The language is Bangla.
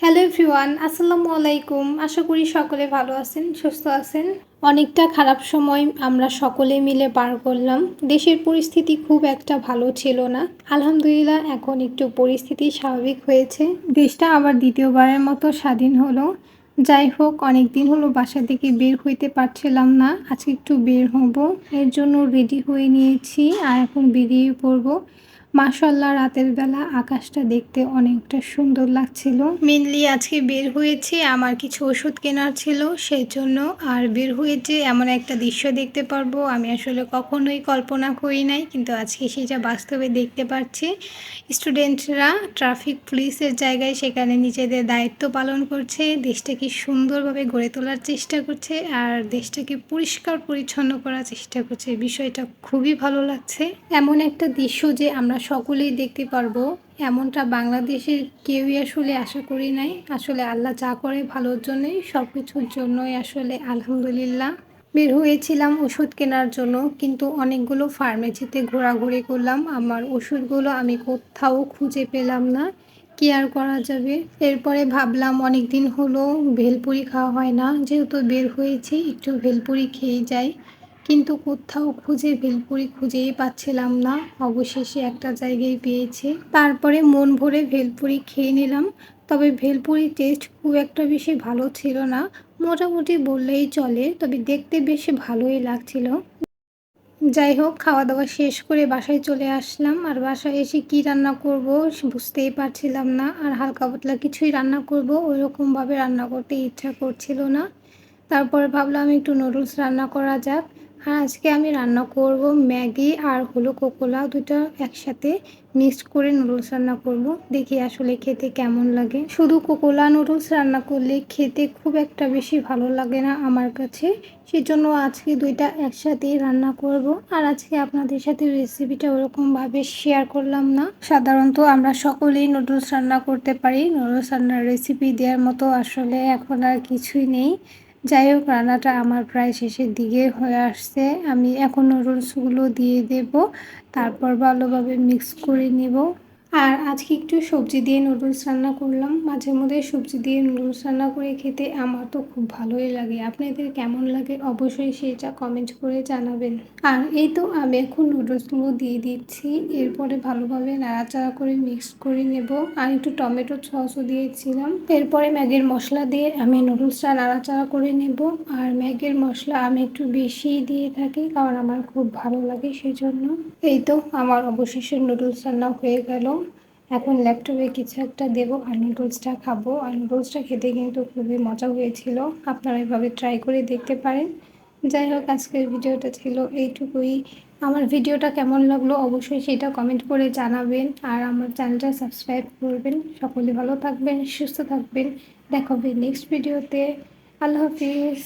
হ্যালো এভরিওয়ান আসসালামু আলাইকুম। আশা করি সকলে ভালো আছেন, সুস্থ আছেন। অনেকটা খারাপ সময় আমরা সকলে মিলে পার করলাম। দেশের পরিস্থিতি খুব একটা ভালো ছিল না। আলহামদুলিল্লাহ, এখন একটু পরিস্থিতি স্বাভাবিক হয়েছে। দেশটা আবার দ্বিতীয়বারের মতো স্বাধীন হলো। যাই হোক অনেক দিন হলো বাসা থেকে বের হইতে পারছিলাম না। আজকে একটু বের হব। এর জন্য রেডি হয়ে নিয়েছি, আর এখন বেরিয়ে পড়ব। মাশাল্লাহ রাতের বেলা আকাশটা দেখতে অনেকটা সুন্দর লাগছিল। মেনলি আজকে বের হয়েছে, আমার কিছু ওষুধ কেনার ছিল সেই জন্য আর বের হয়েছে, এমন একটা দৃশ্য দেখতে পারব। আমি আসলে কখনোই কল্পনা করি নাই, কিন্তু আজকে সেটা বাস্তবে দেখতে পাচ্ছি স্টুডেন্টরা ট্রাফিক পুলিশের জায়গায় সেখানে নিজেদের দায়িত্ব পালন করছে, দেশটাকে সুন্দরভাবে গড়ে তোলার চেষ্টা করছে, আর দেশটাকে পরিষ্কার পরিচ্ছন্ন করার চেষ্টা করছে। বিষয়টা খুবই ভালো লাগছে। এমন একটা দৃশ্য যে আমরা সকলেই দেখতে পারব। এমনটা বাংলাদেশের কেউই আসলে আশা করি নাই। আসলে আল্লাহ যা করে ভালোর জন্যই সব কিছুর জন্যই আসলে আলহামদুলিল্লাহ। বের হয়েছিলাম ওষুধ কেনার জন্য, কিন্তু অনেকগুলো ফার্মেসিতে ঘোরাঘুরি করলাম। আমার ওষুধগুলো আমি কোথাও খুঁজে পেলাম না। কি আর করা যাবে? এরপরে ভাবলাম অনেক দিন হলো ভেলপুরি খাওয়া হয় না। যেহেতু বের হয়েছি, একটু ভেলপুরি খেয়ে যাই। কিন্তু কোথাও খুঁজে ভেলপুরি খুঁজেই পাচ্ছিলাম না। অবশেষে একটা জায়গায় পেয়েছি। তারপরে মন ভরে ভেলপুরি খেয়ে নিলাম। তবে ভেলপুরি টেস্ট খুব একটা বেশি ভালো ছিল না। মোটামুটি বললেই চলে, তবে দেখতে বেশি ভালোই লাগছিল। যাই হোক খাওয়া দাওয়া শেষ করে বাসায় চলে আসলাম। আর বাসায় এসে কি রান্না করব বুঝতেই পারছিলাম না। আর হালকা পাতলা কিছুই রান্না করব, ওইরকমভাবে রান্না করতে ইচ্ছা করছিল না। তারপরে ভাবলাম একটু নুডলস রান্না করা যাক। আর আজকে আমি রান্না করব ম্যাগি আর হলো কোকোলা দুটো একসাথে মিক্সড করে নুডলস রান্না করব। দেখি আসলে খেতে কেমন লাগে। শুধু কোকোলা নুডলস রান্না করলে খেতে খুব একটা বেশি ভালো লাগে না আমার কাছে। সেজন্য আজকে দুইটা একসাথেই রান্না করব। আর আজকে আপনাদের সাথে রেসিপিটা ওরকমভাবে শেয়ার করলাম না। সাধারণত আমরা সকলেই নুডলস রান্না করতে পারি। নুডলস রান্নার রেসিপি দেওয়ার মতো আসলে এখন আর কিছুই নেই। যাই হোক, রান্নাটা আমার প্রায় শেষের দিকে হয়ে আসছে। আমি এখন নুডলসগুলো দিয়ে দেব, তারপর ভালোভাবে মিক্স করে নেব। আর আজকে একটু সবজি দিয়ে নুডলস রান্না করলাম। মাঝে মধ্যে সবজি দিয়ে নুডলস রান্না করে খেতে আমার তো খুব ভালোই লাগে। আপনাদের কেমন লাগে অবশ্যই সেটা কমেন্ট করে জানাবেন। আর এই তো আমি এখন নুডলসগুলো দিয়ে দিচ্ছি। এরপরে ভালোভাবে নাড়াচাড়া করে মিক্স করে নেব। আর একটু টমেটো সসও দিয়েছিলাম। এরপরে ম্যাগির মশলা দিয়ে আমি নুডলসটা নাড়াচাড়া করে নেব। আর ম্যাগের মশলা আমি একটু বেশি দিয়ে থাকি কারণ আমার খুব ভালো লাগে সেই জন্য এই তো আমার অবশেষে নুডলস রান্না হয়ে গেল। এখন ল্যাপটপে কিছু একটা দেবো, আর নুডলসটা খাব। আর নুডলসটা খেতে কিন্তু খুবই মজা হয়েছিল। আপনারা এভাবে ট্রাই করে দেখতে পারেন। যাই হোক, আজকের ভিডিওটা ছিল এইটুকুই। আমার ভিডিওটা কেমন লাগল অবশ্যই সেটা কমেন্ট করে জানাবেন। আর আমার চ্যানেলটা সাবস্ক্রাইব করবেন। সকলে ভালো থাকবেন, সুস্থ থাকবেন। দেখাবে নেক্সট ভিডিওতে আল্লাহ হাফিজ।